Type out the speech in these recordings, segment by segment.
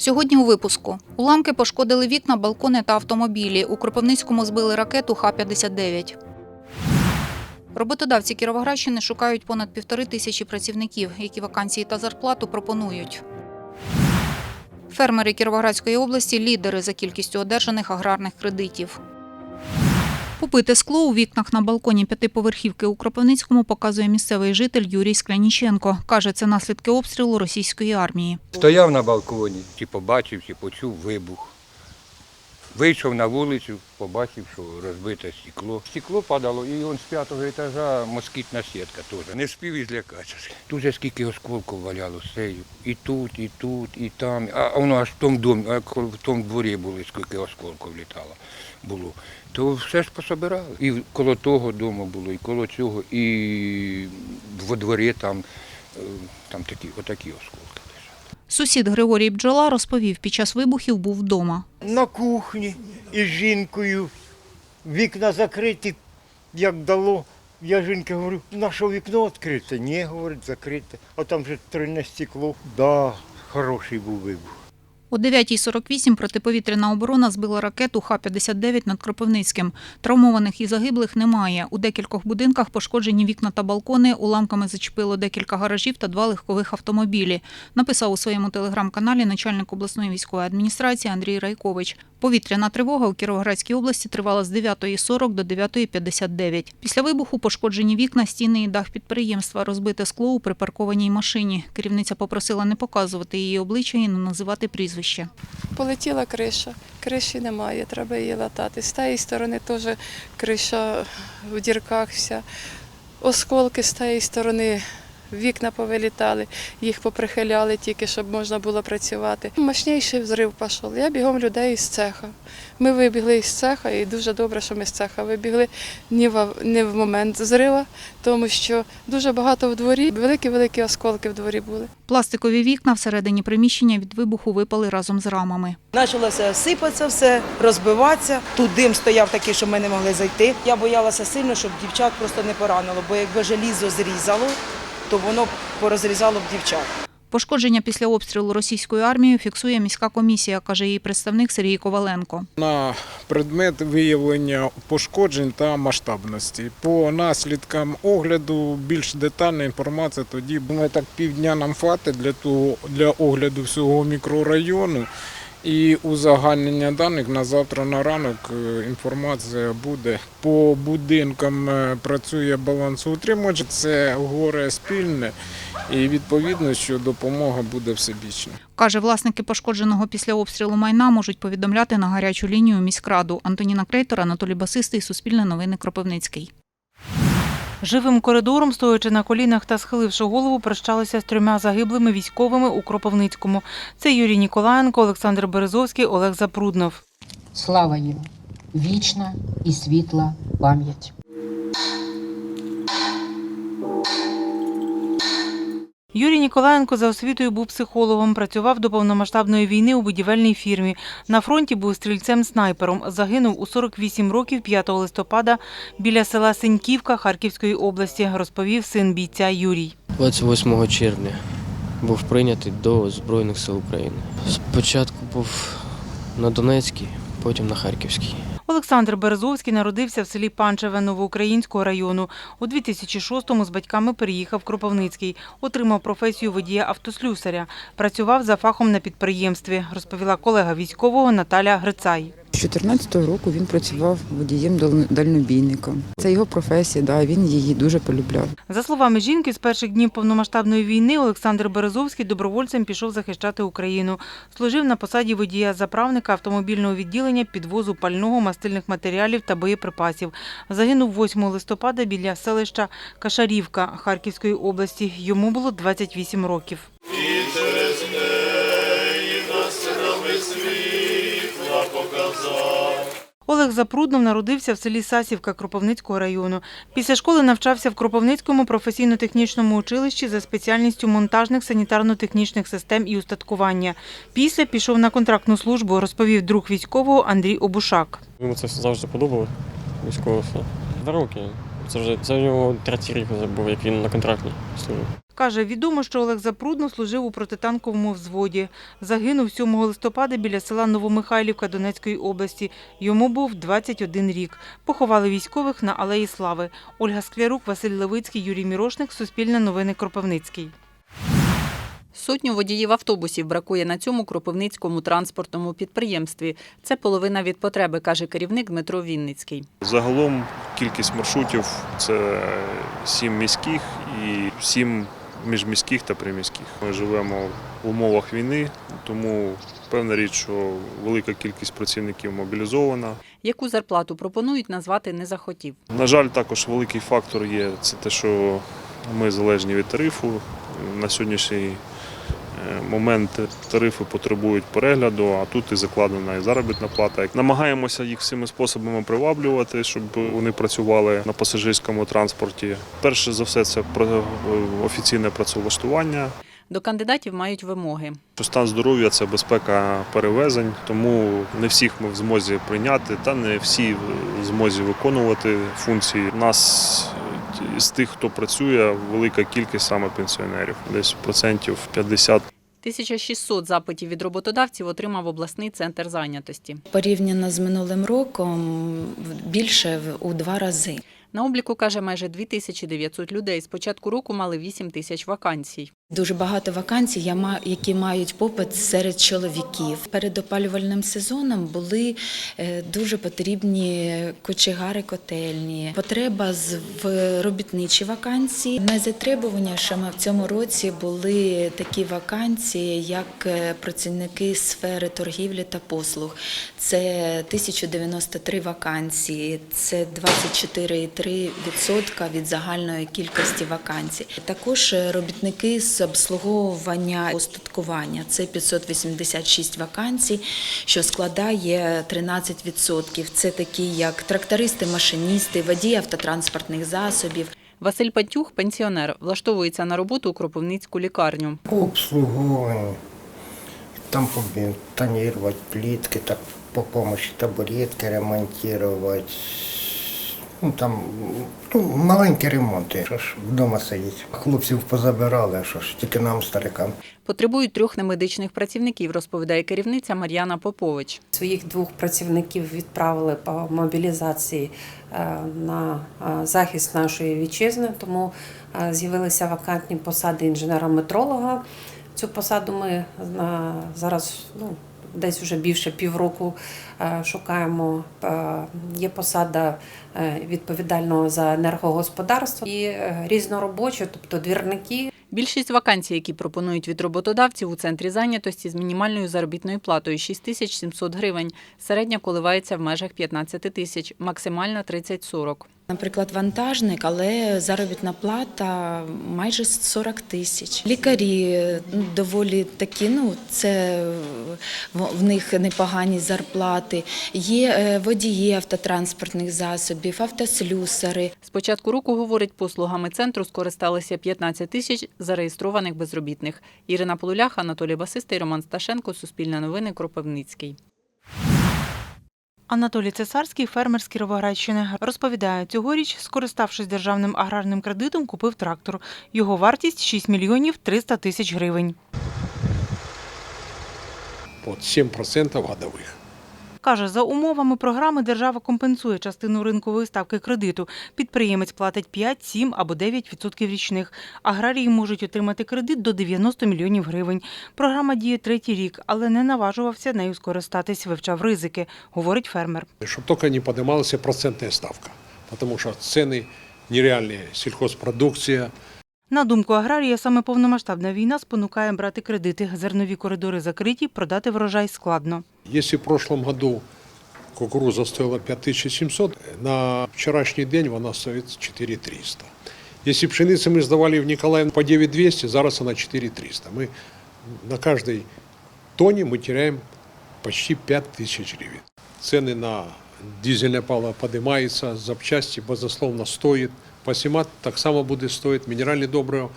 Сьогодні у випуску уламки пошкодили вікна, балкони та автомобілі. У Кропивницькому збили ракету Х-59. Роботодавці Кіровоградщини шукають понад півтори тисячі працівників, які вакансії та зарплату пропонують. Фермери Кіровоградської області лідери за кількістю одержаних аграрних кредитів. Побите скло у вікнах на балконі п'ятиповерхівки у Кропивницькому показує місцевий житель Юрій Скляніченко. Каже, це наслідки обстрілу російської армії. Стояв на балконі, чи побачив, чи почув вибух. Вийшов на вулицю, побачив, що розбите стекло. Стекло падало, і он з п'ятого етажа москітна сітка теж. Не встиг і злякатися. Дуже скільки осколків валяло сею. І тут, і тут, і там. А воно аж в тому домі, а в тому дворі були, скільки осколків літало було. То все ж пособирали. І коло того дому було, і коло цього, і во дворі там, е, там такі, отакі осколки. Сусід Григорій Бджола розповів, під час вибухів був вдома. на кухні із жінкою. Вікна закриті, як дало. Я жінки говорю, наше вікно відкрите? Ні, говорить, закрите. А там же тройне стекло. Да, хороший був вибух. О 9.48 протиповітряна оборона збила ракету Х-59 над Кропивницьким. Травмованих і загиблих немає. У декількох будинках пошкоджені вікна та балкони, уламками зачепило декілька гаражів та два легкових автомобілі. Написав у своєму телеграм-каналі начальник обласної військової адміністрації Андрій Райкович. Повітряна тривога у Кіровоградській області тривала з 9.40 до 9.59. Після вибуху пошкоджені вікна, стіни і дах підприємства, розбите скло у припаркованій машині. Керівниця попросила не показувати її обличчя і не називати прізвище. Полетіла криша, криші немає, треба її латати. З тієї сторони теж криша в дірках вся. Осколки з тієї сторони, вікна повилітали, їх поприхиляли тільки, щоб можна було працювати. Мощніший взрив пішов. Я бігом людей із цеха. Ми вибігли із цеха, і дуже добре, що ми з цеха вибігли не в, не в момент зрива, тому що дуже багато в дворі, великі-великі осколки в дворі були. Пластикові вікна всередині приміщення від вибуху випали разом з рамами. Почалося сипатися все, розбиватися. Тут дим стояв такий, що ми не могли зайти. Я боялася сильно, щоб дівчат просто не поранило, бо якби желізо зрізало, то воно порозрізало б дівчат. Пошкодження після обстрілу російською армією фіксує міська комісія, каже її представник Сергій Коваленко. на предмет виявлення пошкоджень та масштабності. По наслідкам огляду більш детальна інформація тоді буде так півдня нам хватить для того для огляду всього мікрорайону. І узагальнення даних на завтра на ранок е, інформація буде. По будинкам е, працює балансоутримувач, це горе спільне, і відповідно, що допомога буде всебічна. Каже, власники пошкодженого після обстрілу майна можуть повідомляти на гарячу лінію міськраду. Антоніна Крейтор, Анатолій Басистий, Суспільне новини Кропивницький. Живим коридором, стоячи на колінах та схиливши голову, прощалися з трьома загиблими військовими у Кропивницькому. Це Юрій Ніколаєнко, Олександр Березовський, Олег Запруднов. Слава їм! Вічна і світла пам'ять. Юрій Ніколаєнко за освітою був психологом, працював до повномасштабної війни у будівельній фірмі. На фронті був стрільцем-снайпером. Загинув у 48 років 5 листопада біля села Синьківка Харківської області, розповів син бійця Юрій. 28 червня був прийнятий до Збройних сил України. Спочатку був на Донецькій, потім на Харківській. Олександр Березовський народився в селі Панчеве Новоукраїнського району. У 2006-му з батьками переїхав Кропивницький. Отримав професію водія автослюсаря. Працював за фахом на підприємстві, розповіла колега військового Наталя Грицай. З 14-го року він працював водієм дал- дальнобійником. Це його професія, да, він її дуже полюбляв. За словами жінки, з перших днів повномасштабної війни Олександр Березовський добровольцем пішов захищати Україну. Служив на посаді водія заправника автомобільного відділення підвозу пального, мастильних матеріалів та боєприпасів. Загинув 8 листопада біля селища Кашарівка Харківської області. Йому було 28 років. Олег Запруднов народився в селі Сасівка Кропивницького району. Після школи навчався в Кропивницькому професійно-технічному училищі за спеціальністю монтажних санітарно-технічних систем і устаткування. Після пішов на контрактну службу, розповів друг військового Андрій Обушак. Йому це завжди подобало. Військово. Два роки. Це вже це у нього третій рік був, як він на контрактній служив. Каже, відомо, що Олег Запрудно служив у протитанковому взводі. Загинув 7 листопада біля села Новомихайлівка Донецької області. Йому був 21 рік. Поховали військових на Алеї Слави. Ольга Склярук, Василь Левицький, Юрій Мірошник, Суспільне новини Кропивницький. Сотню водіїв автобусів бракує на цьому кропивницькому транспортному підприємстві. Це половина від потреби, каже керівник Дмитро Вінницький. Загалом кількість маршрутів це сім міських і сім міжміських та приміських. Ми живемо в умовах війни, тому певна річ, що велика кількість працівників мобілізована. Яку зарплату пропонують, назвати не захотів. На жаль, також великий фактор є це те, що ми залежні від тарифу. На сьогоднішній е, момент тарифи потребують перегляду, а тут і закладена і заробітна плата. Намагаємося їх всіми способами приваблювати, щоб вони працювали на пасажирському транспорті. Перше за все, це про- офіційне працевлаштування. До кандидатів мають вимоги. Стан здоров'я це безпека перевезень, тому не всіх ми в змозі прийняти, та не всі в змозі виконувати функції. У нас е, з тих, хто працює, велика кількість саме пенсіонерів, десь процентів 50 1600 запитів від роботодавців отримав обласний центр зайнятості. Порівняно з минулим роком більше у два рази. На обліку, каже, майже 2900 людей. З початку року мали 8 тисяч вакансій. Дуже багато вакансій, які мають попит серед чоловіків. Перед опалювальним сезоном були е, дуже потрібні кочегари котельні. Потреба в робітничі вакансії. Найзатребуванішими в цьому році були такі вакансії, як е, працівники сфери торгівлі та послуг. Це 1093 вакансії, це 24,3% від загальної кількості вакансій. Також робітники з обслуговування устаткування. Це 586 вакансій, що складає 13%. Це такі як трактористи, машиністи, водії автотранспортних засобів. Василь Патюх, пенсіонер, влаштовується на роботу у Кропивницьку лікарню. Обслуговування, там побетонировать плитки, так по помощи табуретки ремонтировать. Ну, там ну, маленькі ремонти. Що ж вдома сидіть. Хлопців позабирали, що ж, тільки нам, старикам. Потребують трьох немедичних працівників, розповідає керівниця Мар'яна Попович. Своїх двох працівників відправили по мобілізації е, на е, захист нашої вітчизни, тому е, з'явилися вакантні посади інженера-метролога. Цю посаду ми зараз ну, десь вже більше півроку е, шукаємо. Е, Є посада е, відповідального за енергогосподарство і різноробочі, тобто двірники, Більшість вакансій, які пропонують від роботодавців у центрі зайнятості з мінімальною заробітною платою 6700 гривень. Середня коливається в межах 15 тисяч, максимальна 30-40. Наприклад, вантажник, але заробітна плата майже 40 тисяч. Лікарі ну, доволі такі, ну це в- них непогані зарплати. Є е, водії автотранспортних засобів, автослюсари. З початку року, говорить, послугами центру скористалися 15 тисяч зареєстрованих безробітних. Ірина Полулях, Анатолій Басистий, Роман Сташенко, Суспільне новини, Кропивницький. Анатолій Цесарський, фермер з Кіровоградщини, розповідає, цьогоріч, скориставшись державним аграрним кредитом, купив трактор. Його вартість 6 мільйонів 300 тисяч гривень. Под 7% годових. Каже, за умовами програми держава компенсує частину ринкової ставки кредиту. Підприємець платить 5, 7 або 9% річних. Аграрії можуть отримати кредит до 90 мільйонів гривень. Програма діє третій рік, але не наважувався нею скористатись, вивчав ризики, говорить фермер. Щоб тільки не піднімалася процентна ставка, тому що ціни нереальні, сільхозпродукція, На думку аграрія, саме повномасштабна війна спонукає брати кредити. Зернові коридори закриті, продати врожай складно. Если в прошлом году кукуруза стоила 5700, на вчорашній день вона стоїть 4300. Если пшеницу ми здавали в Николаев по 9200, зараз вона 4300. Мы на каждой тоне мы теряем почти 5000 гривен. Цены на дизельне паливо поднимаются, запчасти, безусловно, стоит. Посімат так само буде стоїть. Мінеральне добриво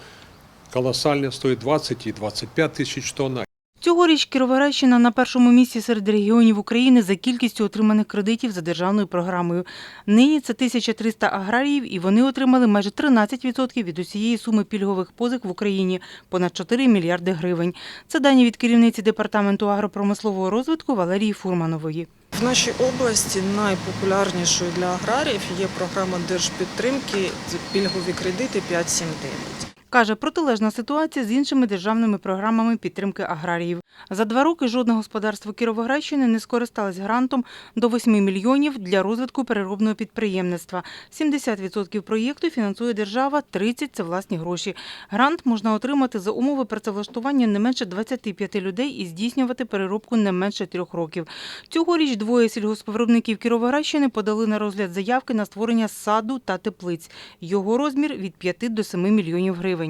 колосальне, стоїть 20 і 25 тисяч тонн. Цьогоріч Кіровоградщина на першому місці серед регіонів України за кількістю отриманих кредитів за державною програмою. Нині це 1300 аграріїв, і вони отримали майже 13% від усієї суми пільгових позик в Україні – понад 4 мільярди гривень. Це дані від керівниці департаменту агропромислового розвитку Валерії Фурманової. В нашій області найпопулярнішою для аграріїв є програма держпідтримки пільгові кредити 579. Каже, протилежна ситуація з іншими державними програмами підтримки аграріїв. За два роки жодне господарство Кіровоградщини не скористалось грантом до 8 мільйонів для розвитку переробного підприємництва. 70% проєкту фінансує держава, 30% – це власні гроші. Грант можна отримати за умови працевлаштування не менше 25 людей і здійснювати переробку не менше трьох років. Цьогоріч двоє сільгоспвиробників Кіровоградщини подали на розгляд заявки на створення саду та теплиць. Його розмір від 5 до 7 мільйонів гривень.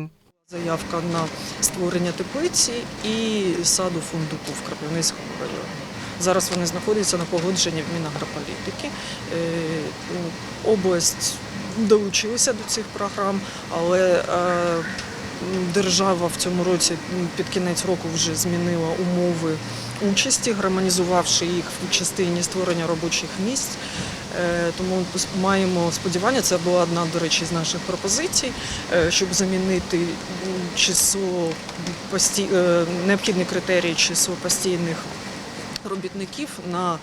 Заявка на створення теплиці і саду фундуку в Кропивницькому районі. Зараз вони знаходяться на погодженні в Мінагрополітики. Е, Область долучилася до цих програм, але е, держава в цьому році під кінець року вже змінила умови участі, гармонізувавши їх в частині створення робочих місць. Е, Тому маємо сподівання, це була одна, до речі, з наших пропозицій, е, щоб замінити число пості... е, необхідні критерії число постійних робітників на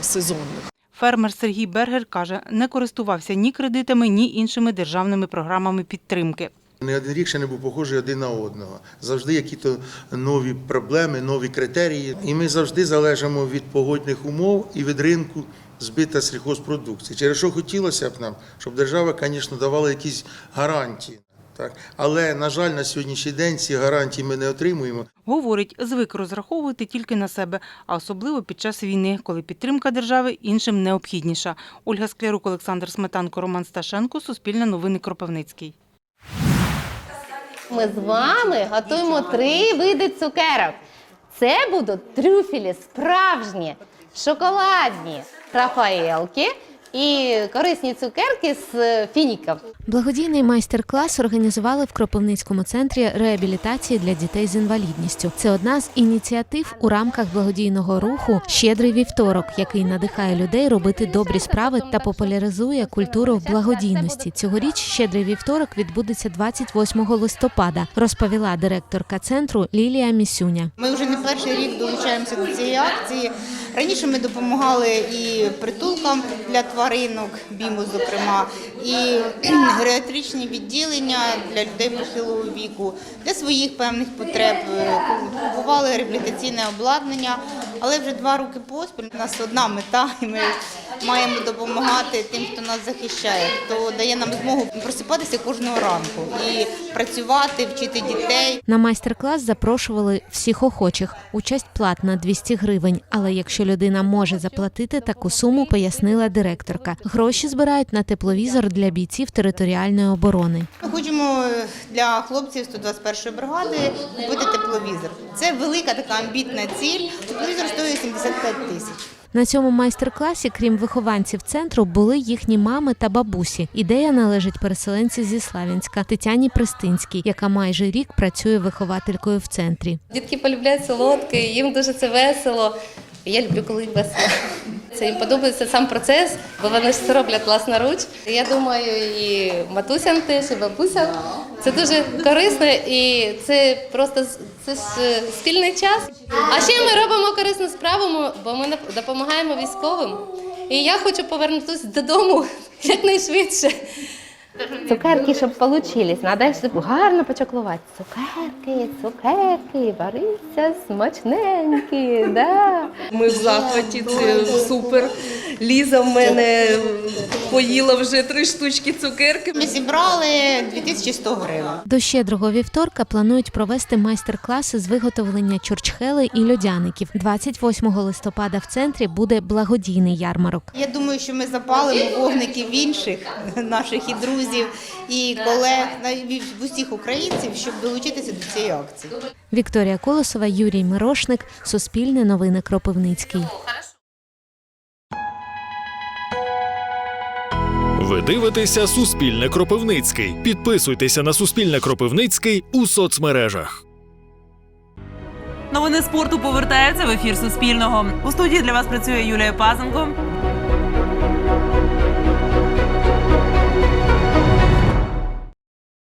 сезонних. Фермер Сергій Бергер каже, не користувався ні кредитами, ні іншими державними програмами підтримки. Не один рік ще не був похожий один на одного. Завжди якісь нові проблеми, нові критерії. І ми завжди залежимо від погодних умов і від ринку збита сільхозпродукції. Через що хотілося б нам, щоб держава, звісно, давала якісь гарантії. Так? Але, на жаль, на сьогоднішній день ці гарантії ми не отримуємо. Говорить, звик розраховувати тільки на себе, а особливо під час війни, коли підтримка держави іншим необхідніша. Ольга Склярук, Олександр Сметанко, Роман Сташенко, Суспільне новини Кропивницький. Ми з вами готуємо три види цукерок. Це будуть трюфелі справжні, шоколадні, рафаелки і корисні цукерки з фініків. Благодійний майстер-клас організували в Кропивницькому центрі реабілітації для дітей з інвалідністю. Це одна з ініціатив у рамках благодійного руху Щедрий вівторок, який надихає людей робити добрі справи та популяризує культуру благодійності. Цьогоріч щедрий вівторок відбудеться 28 листопада, розповіла директорка центру Лілія Місюня. Ми вже не перший рік долучаємося до цієї акції. Раніше ми допомагали і притулкам для тваринок, біму, зокрема, і геріатричні відділення для людей похилого віку, для своїх певних потреб. Е, Купували реабілітаційне обладнання, але вже два роки поспіль у нас одна мета, і ми маємо допомагати тим, хто нас захищає, хто дає нам змогу просипатися кожного ранку і працювати, вчити дітей. На майстер-клас запрошували всіх охочих. Участь платна 200 гривень. Але якщо людина може заплатити таку суму, пояснила директорка. Гроші збирають на тепловізор для бійців територіальної оборони. Ми хочемо для хлопців 121-ї бригади купити тепловізор. Це велика така амбітна ціль. Тепловізор стоїть 75 тисяч. На цьому майстер-класі, крім вихованців центру, були їхні мами та бабусі. Ідея належить переселенці зі Славянська Тетяні Пристинській, яка майже рік працює вихователькою в центрі. Дітки полюбляють солодки, їм дуже це весело. Я люблю, коли весело. Це їм подобається сам процес, бо вони ж це роблять власноруч. Я думаю, і матусям теж, і бабусям. Це дуже корисно і це просто це ж е, спільний час. А ще ми робимо корисну справу, бо ми допомагаємо військовим. І я хочу повернутися додому якнайшвидше. Цукерки, щоб вийшли, треба щоб гарно почоклувати. Цукерки, цукерки, варися смачненькі, да. Ми в захваті, це супер. Ліза в мене поїла вже три штучки цукерки. Ми зібрали 2100 гривень. До щедрого вівторка планують провести майстер-класи з виготовлення чурчхели і льодяників. 28 листопада в центрі буде благодійний ярмарок. Я думаю, що ми запалимо вогники в інших наших і друзів, і колег на- в усіх українців, щоб долучитися до цієї акції. Вікторія Колосова, Юрій Мирошник, Суспільне новини Кропивницький. Ви дивитеся Суспільне Кропивницький. Підписуйтеся на Суспільне Кропивницький у соцмережах. Новини спорту повертаються в ефір Суспільного. У студії для вас працює Юлія Пазенко.